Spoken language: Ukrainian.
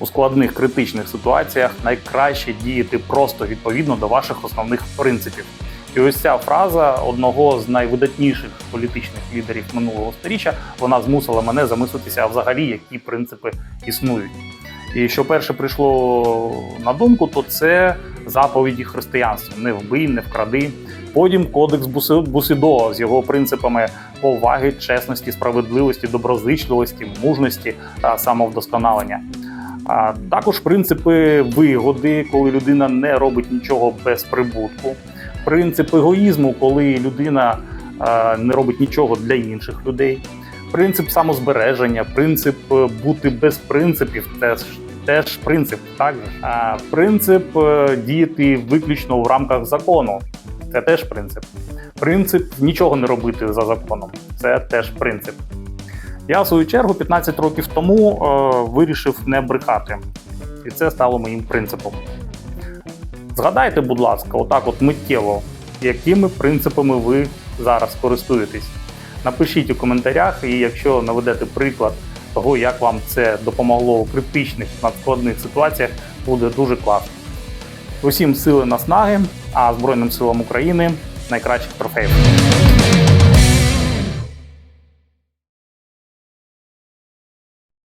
У складних критичних ситуаціях найкраще діяти просто відповідно до ваших основних принципів. І ось ця фраза одного з найвидатніших політичних лідерів минулого сторіччя вона змусила мене замислитися, взагалі які принципи існують. І що перше прийшло на думку, то це заповіді християнства: не вбий, не вкради. Потім кодекс Буси- Бусидо з його принципами поваги, чесності, справедливості, доброзичливості, мужності та самовдосконалення. А також принципи вигоди, коли людина не робить нічого без прибутку. Принцип егоїзму, коли людина е, не робить нічого для інших людей. Принцип самозбереження, принцип е, бути без принципів теж, теж принцип. Так же. А принцип е, діяти виключно в рамках закону. Це теж принцип. Принцип нічого не робити за законом. Це теж принцип. Я, в свою чергу, 15 років тому е, вирішив не брехати. І це стало моїм принципом. Згадайте, будь ласка, отак от миттєво, якими принципами ви зараз користуєтесь. Напишіть у коментарях, і якщо наведете приклад того, як вам це допомогло у критичних надскладних ситуаціях, буде дуже класно. Усім сили наснаги, а Збройним силам України найкращих трофеїв.